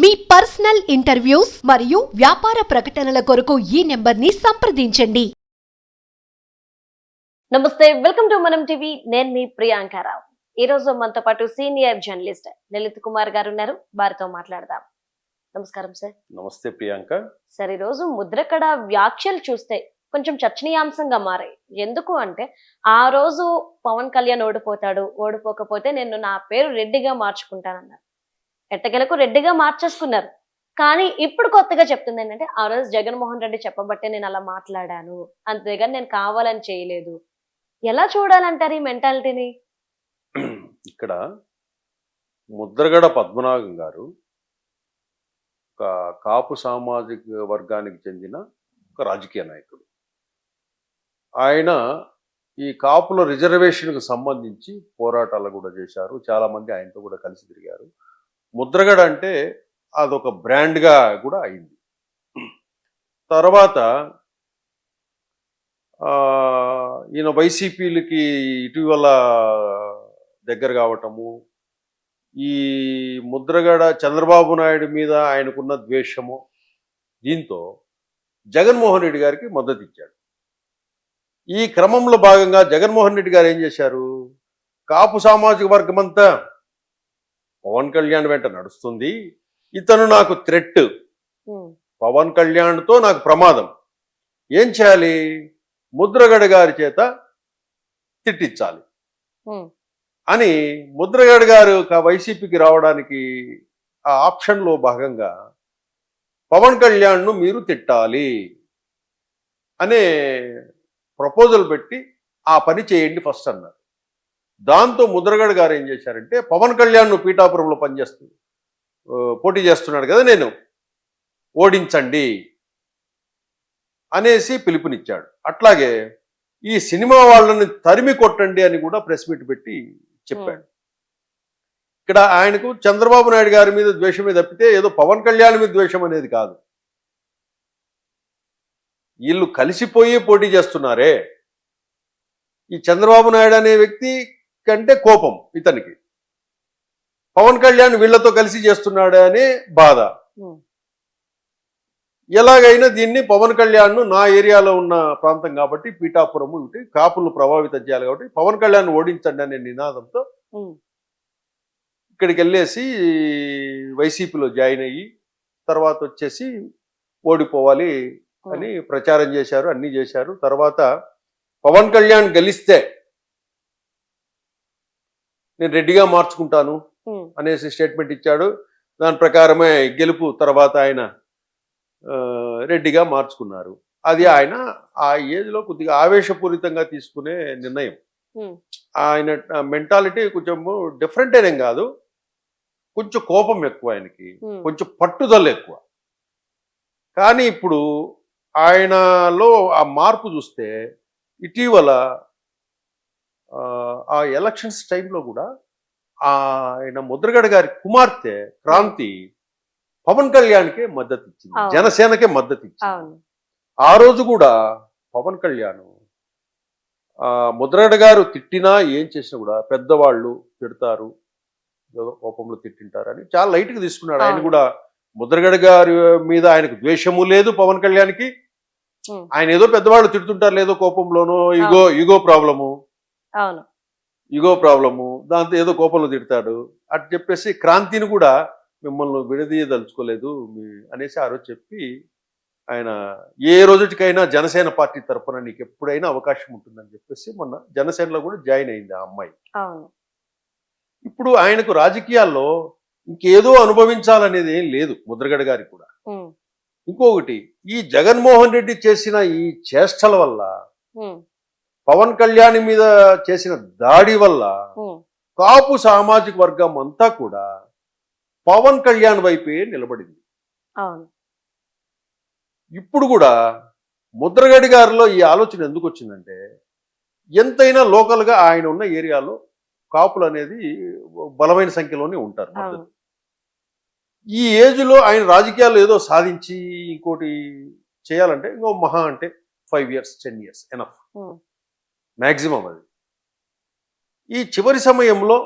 మీ personal interviews మరియు వ్యాపార ప్రకటనల కొరకు ఈ నెంబర్ని సంప్రదించండి. నమస్తే వెల్కమ్ టు మనం టీవీ. నేను మీ ప్రియాంకారావు ఈ రోజు మనతో పాటు సీనియర్ జర్నలిస్ట్ లలిత్ కుమార్ గారు ఉన్నారు. వారితో మాట్లాడదాం. నమస్కారం సార్. నమస్తే ప్రియాంక. సార్ ఈ రోజు ముద్రకడ వ్యాఖ్యలు చూస్తే కొంచెం చర్చనీయాంశంగా మారాయి ఎందుకు అంటే ఆ రోజు పవన్ కళ్యాణ్ ఓడిపోతాడు. ఓడిపోకపోతే నేను నా పేరు రెడ్డిగా మార్చుకుంటానన్నారు. ఎట్టకెలకు రెడ్డిగా మార్చేసుకున్నారు. కానీ ఇప్పుడు కొత్తగా చెప్తుంది ఏంటంటే ఆ రోజు జగన్మోహన్ రెడ్డి చెప్పబట్టే నేను అలా మాట్లాడాను. అంతేగాని నేను కావాలని చేయలేదు. ఎలా చూడాలంటారు ఈ మెంటాలిటీని? ఇక్కడ ముద్రగడ పద్మనాభం గారు ఒక కాపు సామాజిక వర్గానికి చెందిన ఒక రాజకీయ నాయకుడు. ఆయన ఈ కాపుల రిజర్వేషన్కు సంబంధించి పోరాటాలు కూడా చేశారు. చాలామంది ఆయనతో కూడా కలిసి తిరిగారు. ముద్రగడ అంటే అదొక బ్రాండ్గా కూడా అయింది. తర్వాత ఈయన వైసీపీలకి ఇటీవల దగ్గర కావటము ఈ ముద్రగడ చంద్రబాబు నాయుడు మీద ఆయనకున్న ద్వేషము దీంతో జగన్మోహన్ రెడ్డి గారికి మద్దతు ఇచ్చాడు. ఈ క్రమంలో భాగంగా జగన్మోహన్ రెడ్డి గారు ఏం చేశారు? కాపు సామాజిక వర్గం అంతా పవన్ కళ్యాణ్ వెంట నడుస్తుంది. ఇతను నాకు థ్రెట్ పవన్ కళ్యాణ్తో నాకు ప్రమాదం. ఏం చేయాలి? ముద్రగడ గారి చేత తిట్టించాలి. అని ముద్రగడ గారు వైసీపీకి రావడానికి ఆ ఆప్షన్లో భాగంగా పవన్ కళ్యాణ్ను మీరు తిట్టాలి అనే ప్రపోజల్ పెట్టి ఆ పని చేయండి ఫస్ట్ అన్నారు. దాంతో ముద్రగడ గారు ఏం చేశారంటే పవన్ కళ్యాణ్ను పీఠాపురంలో పనిచేస్తూ పోటీ చేస్తున్నాడు కదా నేను. ఓడించండి అనేసి పిలుపునిచ్చాడు. అట్లాగే ఈ సినిమా వాళ్ళని తరిమి కొట్టండి అని కూడా ప్రెస్ మీట్ పెట్టి చెప్పాడు. ఇక్కడ ఆయనకు చంద్రబాబు నాయుడు గారి మీద ద్వేషమే తప్పితే ఏదో పవన్ కళ్యాణ్ మీద ద్వేషం అనేది కాదు. వీళ్ళు కలిసిపోయి పోటీ చేస్తున్నారే. ఈ చంద్రబాబు నాయుడు అనే వ్యక్తి కంటే కోపం ఇతనికి. పవన్ కళ్యాణ్ వీళ్ళతో కలిసి చేస్తున్నాడు అనే బాధ. ఎలాగైనా దీన్ని పవన్ కళ్యాణ్ నా ఏరియాలో ఉన్న ప్రాంతం కాబట్టి పీఠాపురము ఇటు కాపులు ప్రభావితం చేయాలి కాబట్టి పవన్ కళ్యాణ్ ఓడించండి అనే నినాదంతో ఇక్కడికి వెళ్ళేసి వైసీపీలో జాయిన్ అయ్యి తర్వాత వచ్చేసి ఓడిపోవాలి అని ప్రచారం చేశారు అన్ని చేశారు. తర్వాత పవన్ కళ్యాణ్ గెలిస్తే నేను రెడ్డిగా మార్చుకుంటాను అనేసి స్టేట్మెంట్ ఇచ్చాడు. దాని ప్రకారమే గెలుపు తర్వాత ఆయన రెడ్డిగా మార్చుకున్నారు. అది ఆయన ఆ ఏజ్లో కొద్దిగా ఆవేశపూరితంగా తీసుకునే నిర్ణయం. ఆయన మెంటాలిటీ కొంచెం డిఫరెంట్ అనేం కాదు. కొంచెం కోపం ఎక్కువ ఆయనకి. కొంచెం పట్టుదల ఎక్కువ. కానీ ఇప్పుడు ఆయనలో ఆ మార్పు చూస్తే ఇటీవల ఆ, ఎలక్షన్స్ టైంలో కూడా ఆయన ముద్రగడ గారి కుమార్తె క్రాంతి పవన్ కళ్యాణ్కే మద్దతు ఇచ్చింది. జనసేనకే మద్దతు ఇచ్చింది ఆ రోజు కూడా పవన్ కళ్యాణ్ ఆ, ముద్రగడ గారు తిట్టినా ఏం చేసినా కూడా పెద్దవాళ్ళు తిడతారు. కోపంలో తిట్టింటారు అని చాలా లైట్గా తీసుకున్నాడు. ఆయన. కూడా ముద్రగడ గారి మీద ఆయనకు ద్వేషము లేదు పవన్ కళ్యాణ్కి. ఆయన ఏదో పెద్దవాళ్ళు తిడుతుంటారు లేదో కోపంలోనో ఇగో ఇగో ప్రాబ్లము. అవును. ఇగో ప్రాబ్లము దాంతో ఏదో కోపంలో తిడతాడు. అటు చెప్పేసి క్రాంతిని కూడా మిమ్మల్ని విడదీయదలుచుకోలేదు మీ- అనేసి ఆ రోజు చెప్పి ఆయన ఏ రోజుటికైనా జనసేన పార్టీ తరపున నీకు ఎప్పుడైనా అవకాశం ఉంటుందని చెప్పేసి మొన్న జనసేనలో కూడా జాయిన్ అయింది ఆ అమ్మాయి. ఇప్పుడు ఆయనకు రాజకీయాల్లో ఇంకేదో అనుభవించాలనేది ఏం లేదు ముద్రగడ గారికి కూడా. ఇంకొకటి ఈ జగన్మోహన్ రెడ్డి చేసిన ఈ చేష్టల వల్ల పవన్ కళ్యాణ్ మీద చేసిన దాడి వల్ల కాపు సామాజిక వర్గం అంతా కూడా పవన్ కళ్యాణ్ వైపే నిలబడింది. ఇప్పుడు కూడా ముద్రగడి గారిలో ఈ ఆలోచన ఎందుకు వచ్చిందంటే ఎంతైనా లోకల్గా ఆయన ఉన్న ఏరియాలో కాపులు అనేది బలమైన సంఖ్యలోనే ఉంటారు ఈ ఏజ్లో ఆయన రాజకీయాలు ఏదో సాధించి ఇంకోటి చేయాలంటే ఇంకో మహా అంటే five years ten years enough. Maximum అది. ఈ చివరి సమయంలో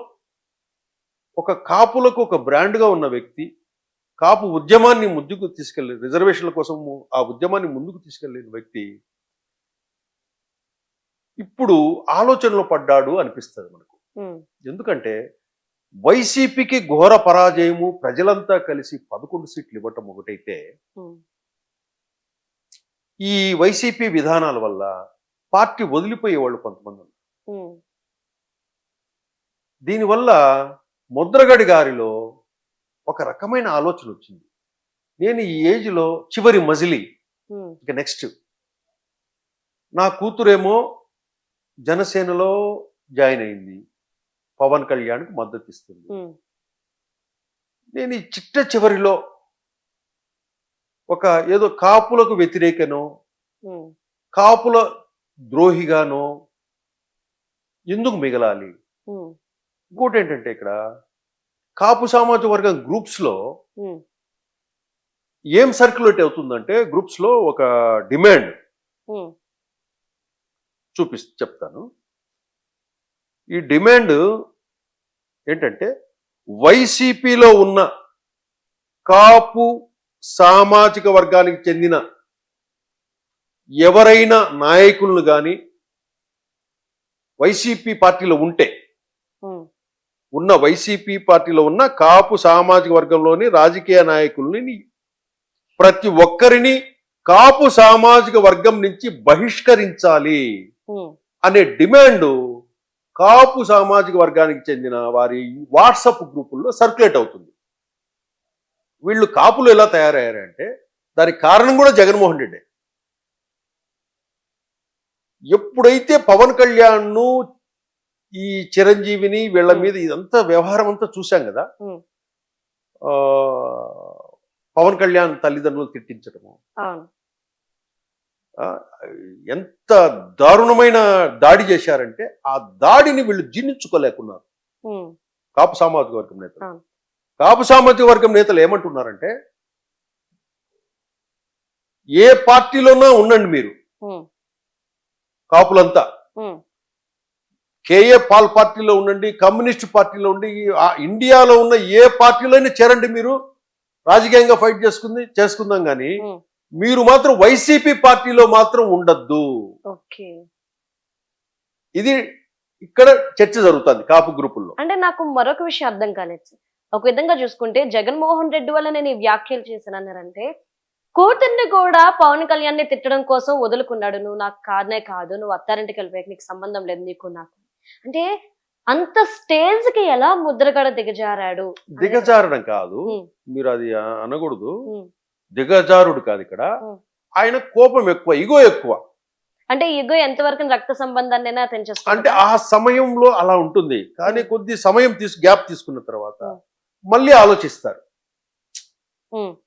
ఒక కాపులకు ఒక బ్రాండ్గా ఉన్న వ్యక్తి కాపు ఉద్యమాన్ని ముందుకు తీసుకెళ్ళి రిజర్వేషన్ల కోసం ఆ ఉద్యమాన్ని ముందుకు తీసుకెళ్ళిన వ్యక్తి ఇప్పుడు ఆలోచనలో పడ్డాడు అనిపిస్తుంది మనకు. ఎందుకంటే వైసీపీకి ఘోర పరాజయము ప్రజలంతా కలిసి పదకొండు సీట్లు ఇవ్వటం ఒకటైతే ఈ వైసీపీ విధానాల వల్ల పార్టీ వదిలిపోయే వాళ్ళు కొంతమంది దీనివల్ల ముద్రగడి గారిలో ఒక రకమైన ఆలోచన వచ్చింది. నేను ఈ ఏజ్లో చివరి మజిలీ. ఇక నెక్స్ట్. నా కూతురేమో జనసేనలో జాయిన్ అయింది. పవన్ కళ్యాణ్కి మద్దతు ఇస్తుంది. నేను ఈ చిట్ట చివరిలో ఒక ఏదో కాపులకు వ్యతిరేకనో కాపుల ద్రోహిగానో ఎందుకు మిగలాలి? ఇంకోటి ఏంటంటే ఇక్కడ కాపు సామాజిక వర్గం గ్రూప్స్లో ఏం సర్క్యులేట్ అవుతుందంటే గ్రూప్స్లో ఒక డిమాండ్ చూపి చెప్తాను. ఈ డిమాండ్ ఏంటంటే వైసీపీలో ఉన్న కాపు సామాజిక వర్గానికి చెందిన ఎవరైనా నాయకులను కానీ వైసీపీ పార్టీలో ఉంటే ఉన్న వైసీపీ పార్టీలో ఉన్న కాపు సామాజిక వర్గంలోని రాజకీయ నాయకుల్ని ప్రతి ఒక్కరిని కాపు సామాజిక వర్గం నుంచి బహిష్కరించాలి అనే డిమాండ్ కాపు సామాజిక వర్గానికి చెందిన వారి వాట్సప్ గ్రూపుల్లో సర్క్యులేట్ అవుతుంది. వీళ్ళు కాపులు ఎలా తయారయ్యారంటే దానికి కారణం కూడా జగన్మోహన్ రెడ్డి. ఎప్పుడైతే పవన్ కళ్యాణ్ను ఈ చిరంజీవిని వీళ్ళ మీద ఇదంతా వ్యవహారం అంతా చూశాం కదా పవన్ కళ్యాణ్ తల్లిదండ్రులు తిట్టించడము. ఎంత దారుణమైన దాడి చేశారంటే ఆ దాడిని వీళ్ళు జీర్ణించుకోలేకున్నారు. కాపు సామాజిక వర్గం నేతలు. కాపు సామాజిక వర్గం నేతలు ఏమంటున్నారంటే ఏ పార్టీలోనా ఉండండి మీరు. కాపులంతా. కేఏ పాల్ పార్టీలో ఉండండి కమ్యూనిస్ట్ పార్టీలో ఉండి ఆ ఇండియాలో ఉన్న ఏ పార్టీలోనే చేరండి మీరు? రాజకీయంగా ఫైట్ చేసుకుంది చేసుకుందాం కానీ మీరు మాత్రం వైసీపీ పార్టీలో మాత్రం ఉండద్దు. ఓకే. ఇది ఇక్కడ చర్చ జరుగుతుంది కాపు గ్రూపుల్లో. అంటే నాకు మరొక విషయం అర్థం కాలేదు. ఒక విధంగా చూసుకుంటే జగన్మోహన్ రెడ్డి వల్ల నేను ఈ వ్యాఖ్యలు చేశానన్నారంటే కూతుర్ని కూడా పవన్ కళ్యాణ్ని తిట్టడం కోసం వదులుకున్నాడు. నువ్వు నాకు కాదనే కాదు. నువ్వు అత్తారింటికి వెళ్ళిపోయాక నీకు సంబంధం లేదు నీకు నాకు. అంటే అంత స్టేజ్కి ఎలా ముద్రగడ దిగజారాడు? దిగజారడం కాదు. మీరు అది అనకూడదు. దిగజారుడు కాదు ఇక్కడ. ఆయన కోపం ఎక్కువ ఇగో ఎక్కువ. అంటే ఇగో ఎంతవరకు రక్త సంబంధాన్ని అంటే ఆ సమయంలో అలా ఉంటుంది. కానీ. కొద్ది సమయం తీసు గ్యాప్ తీసుకున్న తర్వాత. మళ్ళీ ఆలోచిస్తారు.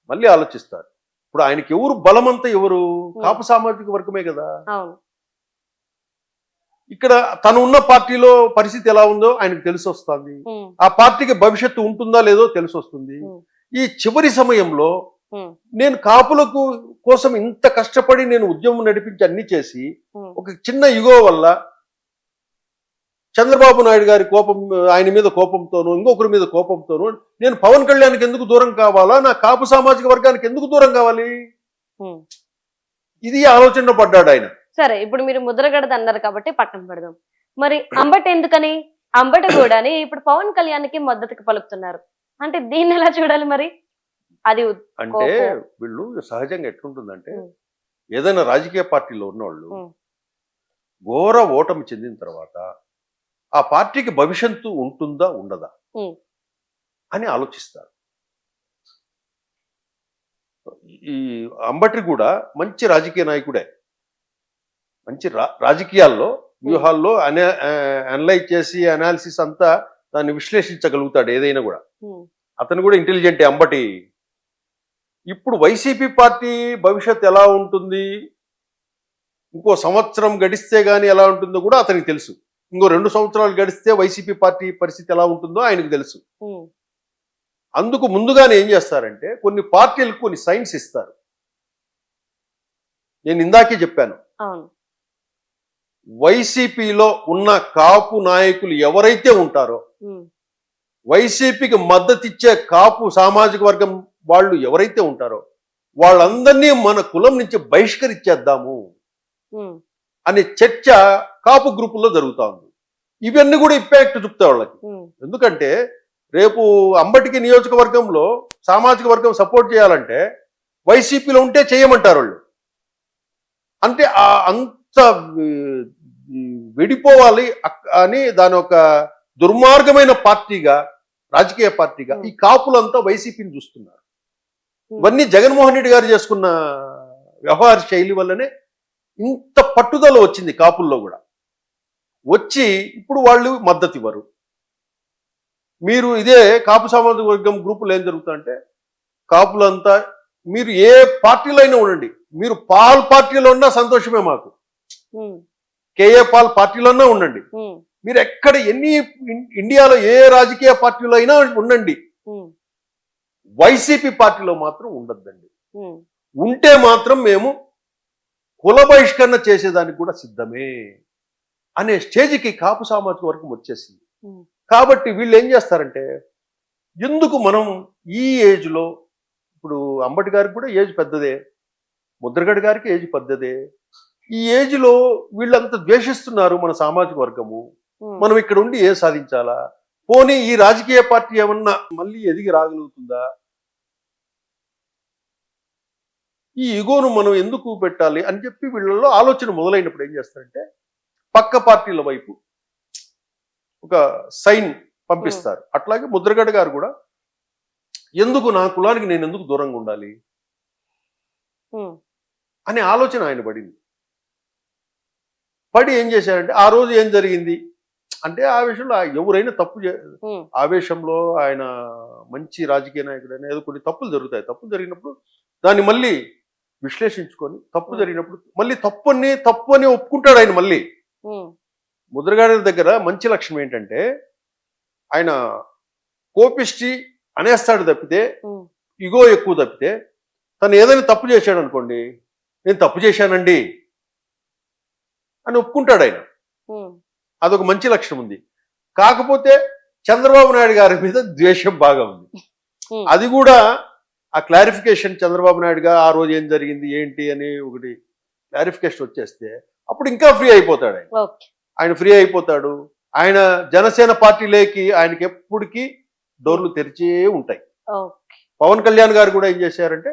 మళ్ళీ ఆలోచిస్తారు. ఇప్పుడు ఆయనకి ఎవరు బలమంతా ఎవరు? కాపు సామాజిక వర్గమే కదా. ఇక్కడ తను ఉన్న పార్టీలో పరిస్థితి ఎలా ఉందో ఆయనకు తెలిసి వస్తుంది ఆ పార్టీకి భవిష్యత్తు ఉంటుందా లేదో తెలిసి వస్తుంది. ఈ చివరి సమయంలో నేను కాపులకు కోసం ఇంత కష్టపడి నేను ఉద్యమం నడిపించి అన్ని చేసి ఒక చిన్న యుగో వల్ల చంద్రబాబు నాయుడు గారి కోపం ఆయన మీద కోపంతోనూ ఇంకొకరి మీద కోపంతోనూ నేను పవన్ కళ్యాణ్కి ఎందుకు దూరం కావాలా నా కాపు సామాజిక వర్గానికి ఎందుకు దూరం కావాలి. ఇది ఆలోచన పడ్డాడు ఆయన సరే ఇప్పుడు మీరు ముద్రగడది అన్నారు కాబట్టి పట్టం పెడదాం మరి అంబటి ఎందుకని అంబటి కూడాని ఇప్పుడు పవన్ కళ్యాణ్కి మద్దతుకి పలుకుతున్నారు అంటే దీన్ని ఎలా చూడాలి మరి అది అంటే. వీళ్ళు సహజంగా ఎట్లుంటుందంటే. ఏదైనా రాజకీయ పార్టీలో ఉన్నవాళ్ళు. ఘోర ఓటమి చెందిన తర్వాత ఆ పార్టీకి భవిష్యత్తు ఉంటుందా ఉండదా. అని ఆలోచిస్తారు. ఈ అంబటి కూడా మంచి రాజకీయ నాయకుడే. మంచి రాజకీయాల్లో వ్యూహాల్లో అనే అనలైజ్ చేసి అనాలిసిస్ అంతా దాన్ని విశ్లేషించగలుగుతాడు ఏదైనా కూడా. అతను కూడా ఇంటెలిజెంటే అంబటి. ఇప్పుడు వైసీపీ పార్టీ భవిష్యత్ ఎలా ఉంటుంది? ఇంకో సంవత్సరం గడిస్తే గానీ ఎలా ఉంటుందో కూడా అతనికి తెలుసు. ఇంకో రెండు సంవత్సరాలు గడిస్తే వైసీపీ పార్టీ పరిస్థితి ఎలా ఉంటుందో ఆయనకు తెలుసు. అందుకు ముందుగానే ఏం చేస్తారంటే కొన్ని పార్టీలకు కొన్ని సైన్స్ ఇస్తారు. నేను ఇందాకే చెప్పాను. వైసీపీలో ఉన్న కాపు నాయకులు ఎవరైతే ఉంటారో వైసీపీకి మద్దతిచ్చే కాపు సామాజిక వర్గం వాళ్ళు ఎవరైతే ఉంటారో వాళ్ళందరినీ మన కులం నుంచి బహిష్కరించేద్దాము అనే చర్చ కాపు గ్రూపుల్లో జరుగుతా ఉంది. ఇవన్నీ కూడా ఇంపాక్ట్ చూపుతాయి వాళ్ళకి. ఎందుకంటే రేపు అంబటికి నియోజకవర్గంలో సామాజిక వర్గం సపోర్ట్ చేయాలంటే వైసీపీలో ఉంటే చేయమంటారు వాళ్ళు. అంటే ఆ అంత విడిపోవాలి అని దాని ఒక దుర్మార్గమైన పార్టీగా రాజకీయ పార్టీగా ఈ కాపులంతా వైసీపీని చూస్తున్నారు. ఇవన్నీ జగన్మోహన్ రెడ్డి గారు చేసుకున్న వ్యవహార శైలి వల్లనే ఇంత పట్టుదల వచ్చింది కాపుల్లో కూడా. వచ్చి ఇప్పుడు వాళ్ళు మద్దతు ఇవ్వరు మీరు ఇదే కాపు సామాజిక వర్గం గ్రూపులు ఏం జరుగుతుందంటే కాపులంతా మీరు ఏ పార్టీలో అయినా ఉండండి. మీరు పాల్ పార్టీలో ఉన్నా సంతోషమే మాకు. కేఏ పాల్ పార్టీలోనే ఉండండి. మీరు ఎక్కడ ఎన్ని ఇండియాలో ఏ రాజకీయ పార్టీలో అయినా ఉండండి వైసీపీ పార్టీలో మాత్రం ఉండద్దండి. ఉంటే మాత్రం మేము కుల బహిష్కరణ చేసేదానికి కూడా సిద్ధమే. అనే స్టేజ్కి కాపు సామాజిక వర్గం వచ్చేసింది. కాబట్టి వీళ్ళు ఏం చేస్తారంటే ఎందుకు మనం ఈ ఏజ్లో ఇప్పుడు అంబటి గారికి కూడా ఏజ్ పెద్దదే ముద్రగడ గారికి ఏజ్ పెద్దదే ఈ ఏజ్లో వీళ్ళంతా ద్వేషిస్తున్నారు మన సామాజిక వర్గము మనం ఇక్కడ ఉండి ఏం సాధించాలా? పోనీ ఈ రాజకీయ పార్టీ ఏమన్నా మళ్ళీ ఎదిగి రాగలుగుతుందా? ఈ ఇగోను మనం ఎందుకు పెట్టాలి అని చెప్పి వీళ్ళలో ఆలోచన మొదలైనప్పుడు ఏం చేస్తారంటే పక్క పార్టీల వైపు ఒక సైన్ పంపిస్తారు. అట్లాగే ముద్రగడ గారు కూడా ఎందుకు నా కులానికి నేను ఎందుకు దూరంగా ఉండాలి? అనే ఆలోచన ఆయన పడింది. పడి ఏం చేశారంటే ఆ రోజు ఏం జరిగింది? అంటే ఆ విషయంలో ఎవరైనా తప్పు ఆవేశంలో ఆయన మంచి రాజకీయ నాయకుడు అయినా ఏదో కొన్ని తప్పులు జరుగుతాయి. తప్పులు జరిగినప్పుడు దాన్ని మళ్ళీ విశ్లేషించుకొని తప్పు జరిగినప్పుడు మళ్ళీ తప్పు అని తప్పు అని ఒప్పుకుంటాడు ఆయన మళ్ళీ. ముద్రగాడి దగ్గర మంచి లక్షణం ఏంటంటే ఆయన కోపిష్టి అనేస్తాడు తప్పితే ఇగో ఎక్కువ తప్పితే తను ఏదైనా తప్పు చేశాడు అనుకోండి నేను తప్పు చేశానండి అని ఒప్పుకుంటాడు ఆయన. అదొక మంచి లక్షణం ఉంది. కాకపోతే చంద్రబాబు నాయుడు గారి మీద ద్వేషం బాగా ఉంది. అది కూడా ఆ క్లారిఫికేషన్ చంద్రబాబు నాయుడు గారు ఆ రోజు ఏం జరిగింది ఏంటి అని ఒకటి క్లారిఫికేషన్ వచ్చేస్తే అప్పుడు ఇంకా ఫ్రీ అయిపోతాడు ఆయన. ఆయన ఫ్రీ అయిపోతాడు. ఆయన జనసేన పార్టీలోకి ఆయనకి ఎప్పటికీ డోర్లు తెరిచే ఉంటాయి. పవన్ కళ్యాణ్ గారు కూడా ఏం చేశారంటే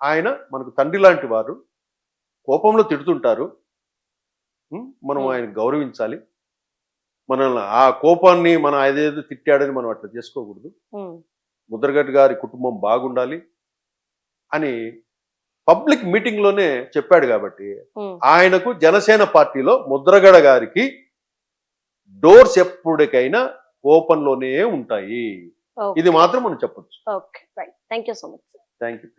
ఆయన మనకు తండ్రి లాంటి వారు కోపంలో తిడుతుంటారు? మనం. ఆయన గౌరవించాలి. మనల్ని ఆ కోపాన్ని మనం అదేదో తిట్టాడని మనం అట్లా చేసుకోకూడదు. ఉమ్, ముద్రగడ్డ గారి కుటుంబం బాగుండాలి అని పబ్లిక్ మీటింగ్లోనే చెప్పాడు కాబట్టి ఆయనకు జనసేన పార్టీలో ముద్రగడ గారికి డోర్స్ ఎప్పటికైనా ఓపెన్లోనే ఉంటాయి ఇది మాత్రం మనం చెప్పొచ్చు. Thank you so much. Thank you